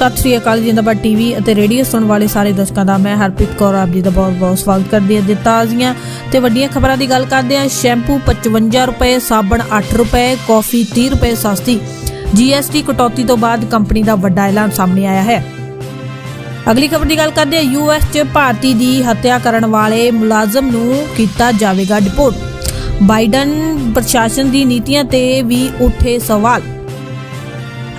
ਸਤਿ ਸ੍ਰੀ ਅਕਾਲ ਜਿੰਦਾਬਾਦ ਟੀਵੀ ਅਤੇ ਰੇਡੀਓ ਸੁਣਨ ਵਾਲੇ ਸਾਰੇ ਦਰਸ਼ਕਾਂ ਦਾ ਮੈਂ ਹਰਪ੍ਰੀਤ ਕੌਰ, ਆਪ ਜੀ ਦਾ ਬਹੁਤ-ਬਹੁਤ ਸਵਾਗਤ ਕਰਦੀ ਹਾਂ ਦਿੱਤਾ ਤੇ ਵੱਡੀਆਂ ਖਬਰਾਂ ਦੀ ਗੱਲ ਕਰਦੇ ਹਾਂ। ਸ਼ੈਂਪੂ 55 ਰੁਪਏ, ਸਾਬਣ 8 ਰੁਪਏ, ਕਾਫੀ 30 ਰੁਪਏ ਸਸਤੀ। ਜੀਐਸਟੀ ਕਟੌਤੀ ਤੋਂ ਬਾਅਦ ਕੰਪਨੀ ਦਾ ਵੱਡਾ ਐਲਾਨ ਸਾਹਮਣੇ ਆਇਆ ਹੈ। ਅਗਲੀ ਖਬਰ ਦੀ ਗੱਲ ਕਰਦੇ ਹਾਂ। ਯੂਐਸ 'ਚ ਭਾਰਤੀ ਦੀ ਹੱਤਿਆ ਕਰਨ ਵਾਲੇ ਮੁਲਾਜ਼ਮ ਨੂੰ ਕੀਤਾ ਜਾਵੇਗਾ ਡਿਪੋਰਟ। ਬਾਈਡਨ ਪ੍ਰਸ਼ਾਸਨ ਦੀ ਨੀਤੀਆਂ ਤੇ ਵੀ ਉੱਠੇ ਸਵਾਲ।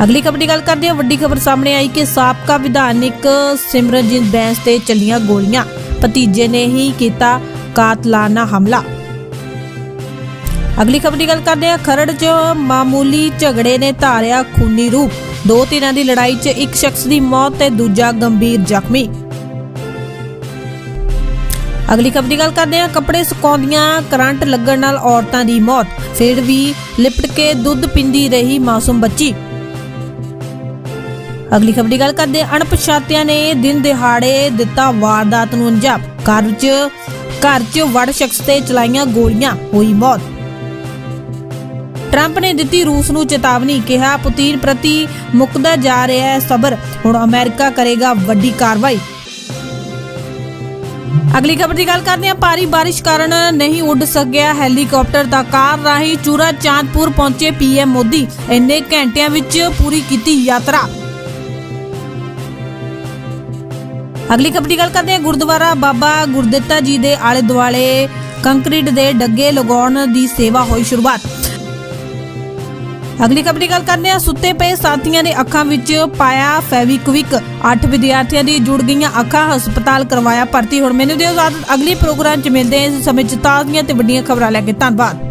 ਅਗਲੀ ਖਬਰ ਦੀ ਗੱਲ ਕਰਦੇ ਹਾਂ। ਵੱਡੀ ਖਬਰ ਸਾਹਮਣੇ ਆਈ ਕਿ ਸਾਬਕਾ ਵਿਧਾਨਿਕ ਸਿਮਰਨਜੀਤ ਬੈਂਸ ਤੇ ਚੱਲੀਆਂ ਗੋਲੀਆਂ। ਭਤੀਜੇ ਨੇ ਹੀ ਕੀਤਾ ਕਾਤਲਾਨਾ ਹਮਲਾ। ਅਗਲੀ ਖਬਰ ਦੀ ਗੱਲ ਕਰਦੇ ਹਾਂ। ਖਰੜ 'ਚ ਮਾਮੂਲੀ ਝਗੜੇ ਨੇ ਧਾਰਿਆ ਖੂਨੀ ਰੂਪ। ਦੋ ਧਿਰਾਂ ਦੀ ਲੜਾਈ 'ਚ ਇੱਕ ਸ਼ਖਸ ਦੀ ਮੌਤ ਤੇ ਦੂਜਾ ਗੰਭੀਰ ਜ਼ਖਮੀ। ਅਗਲੀ ਖਬਰ ਦੀ ਗੱਲ ਕਰਦੇ ਹਾਂ। ਕੱਪੜੇ ਸੁਕਾਉਂਦੀਆਂ ਕਰੰਟ ਲੱਗਣ ਨਾਲ ਔਰਤਾਂ ਦੀ ਮੌਤ। ਫਿਰ ਵੀ ਲਿਪਟ ਕੇ ਦੁੱਧ ਪਿੰਦੀ ਰਹੀ ਮਾਸੂਮ ਬੱਚੀ। ਅਗਲੀ ਖਬਰ ਦੀ ਗੱਲ ਕਰਦੇ ਅਣਪਛਾਤਿਆਂ ਨੇ ਦਿਨ ਦਿਹਾੜੇ ਦਿੱਤਾ ਵਾਰਦਾਤ ਨੂੰ ਅੰਜਾਮ। ਘਰ 'ਚ ਘਰ 'ਚ ਵੜ ਸ਼ਖਸ ਤੇ ਚਲਾਈਆਂ ਗੋਲੀਆਂ, ਹੋਈ ਮੌਤ। ਟਰੰਪ ਨੇ ਦਿੱਤੀ ਰੂਸ ਨੂੰ ਚੇਤਾਵਨੀ, ਕਿਹਾ ਪੁਤਿਨ ਪ੍ਰਤੀ ਮੁੱਕਦਾ ਜਾ ਰਿਹਾ ਹੈ ਸਬਰ। ਹੁਣ ਅਮਰੀਕਾ ਕਰੇਗਾ ਵੱਡੀ ਕਾਰਵਾਈ। ਅਗਲੀ ਖਬਰ ਦੀ ਗੱਲ ਕਰਦੇ ਹਾਂ। ਭਾਰੀ ਬਾਰਿਸ਼ ਕਾਰਨ ਨਹੀਂ ਉੱਡ ਸਕਿਆ ਹੈਲੀਕਾਪਟਰ ਦਾ ਕਾਰ ਰਾਹੀਂ ਚੂਰਾ ਚਾਂਦਪੁਰ ਪਹੁੰਚੇ ਪੀਐਮ ਮੋਦੀ। ਇੰਨੇ ਘੰਟਿਆਂ ਵਿੱਚ ਪੂਰੀ ਕੀਤੀ ਯਾਤਰਾ। ਅਗਲੀ ਖਬਰ ਦੀ ਗੱਲ ਕਰਦੇ ਹਾਂ। ਗੁਰਦੁਆਰਾ ਬਾਬਾ ਗੁਰਦਿੱਤਾ ਜੀ ਦੇ ਆਲੇ ਦੁਆਲੇ ਕੰਕਰੀਟ ਦੇ ਡੱਗੇ ਲਗਾਉਣ ਦੀ ਸੇਵਾ ਹੋਈ ਸ਼ੁਰੂਆਤ। ਅਗਲੀ ਖਬਰ ਦੀ ਗੱਲ ਕਰਦੇ ਹਾਂ। ਸੁੱਤੇ ਪਏ ਸਾਥੀਆਂ ਦੇ ਅੱਖਾਂ ਵਿੱਚ ਪਾਇਆ ਫੈਵਿਕਵਿਕ। 8 ਵਿਦਿਆਰਥੀਆਂ ਦੀ ਜੁੜ ਗਈਆਂ ਅੱਖਾਂ ਹਸਪਤਾਲ ਕਰਵਾਇਆ ਭਰਤੀ। ਹੁਣ ਮੈਨੂੰ ਦਿਓ ਇਜਾਜ਼ਤ। ਅਗਲੀ ਪ੍ਰੋਗਰਾਮ 'ਚ ਮਿਲਦੇ ਹਾਂ। ਇਸ ਸਮੇਂ 'ਚ ਤਾਜ਼ੀਆਂ ਤੇ ਵੱਡੀਆਂ ਖਬਰਾਂ ਲੈ ਕੇ ਧੰਨਵਾਦ।